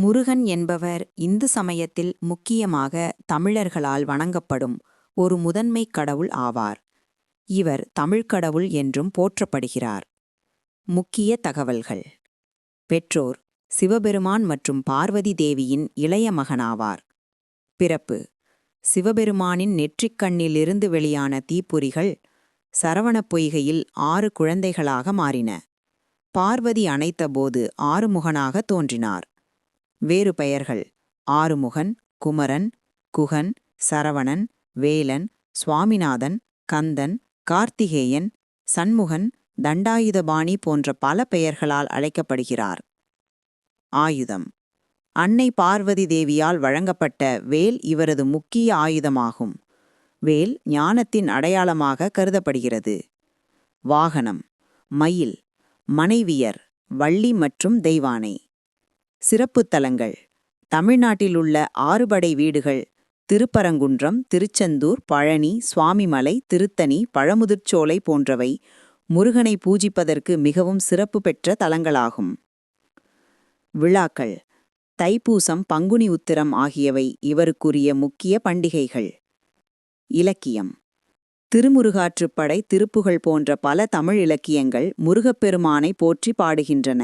முருகன் என்பவர் இந்து சமயத்தில் முக்கியமாக தமிழர்களால் வணங்கப்படும் ஒரு முதன்மைக் கடவுள் ஆவார். இவர் தமிழ்க் கடவுள் என்றும் போற்றப்படுகிறார். முக்கிய தகவல்கள். பெற்றோர் சிவபெருமான் மற்றும் பார்வதி தேவியின் இளைய மகனாவார். பிறப்பு. சிவபெருமானின் நெற்றிக் கண்ணிலிருந்து வெளியான தீப்பொறிகள் சரவணப் பொய்கையில் ஆறு குழந்தைகளாக மாறின. பார்வதி அணைத்தபோது ஆறுமுகனாக தோன்றினார். வேறு பெயர்கள். ஆறுமுகன் குமரன் குகன் சரவணன் வேலன் சுவாமிநாதன் கந்தன் கார்த்திகேயன் சண்முகன் தண்டாயுதபாணி போன்ற பல பெயர்களால் அழைக்கப்படுகிறார். ஆயுதம். அன்னை பார்வதி தேவியால் வழங்கப்பட்ட வேல் இவரது முக்கிய ஆயுதமாகும். வேல் ஞானத்தின் அடையாளமாக கருதப்படுகிறது. வாகனம். மயில். மனைவியர். வள்ளி மற்றும் தெய்வானை. சிறப்புத் தலங்கள். தமிழ்நாட்டிலுள்ள ஆறுபடை வீடுகள் திருப்பரங்குன்றம் திருச்செந்தூர் பழனி சுவாமிமலை திருத்தணி பழமுதிர்ச்சோலை போன்றவை முருகனை பூஜிப்பதற்கு மிகவும் சிறப்பு பெற்ற தலங்களாகும். விழாக்கள். தைப்பூசம் பங்குனி உத்திரம் ஆகியவை இவருக்குரிய முக்கிய பண்டிகைகள். இலக்கியம். திருமுருகாற்றுப்படை திருப்புகழ் போன்ற பல தமிழ் இலக்கியங்கள் முருகப்பெருமானை போற்றி பாடுகின்றன.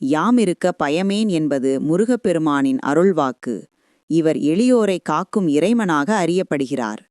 யாமிருக்க பயமேன் என்பது முருகப்பெருமானின் அருள்வாக்கு. இவர் எளியோரை காக்கும் இறைவனாக அறியப்படுகிறார்.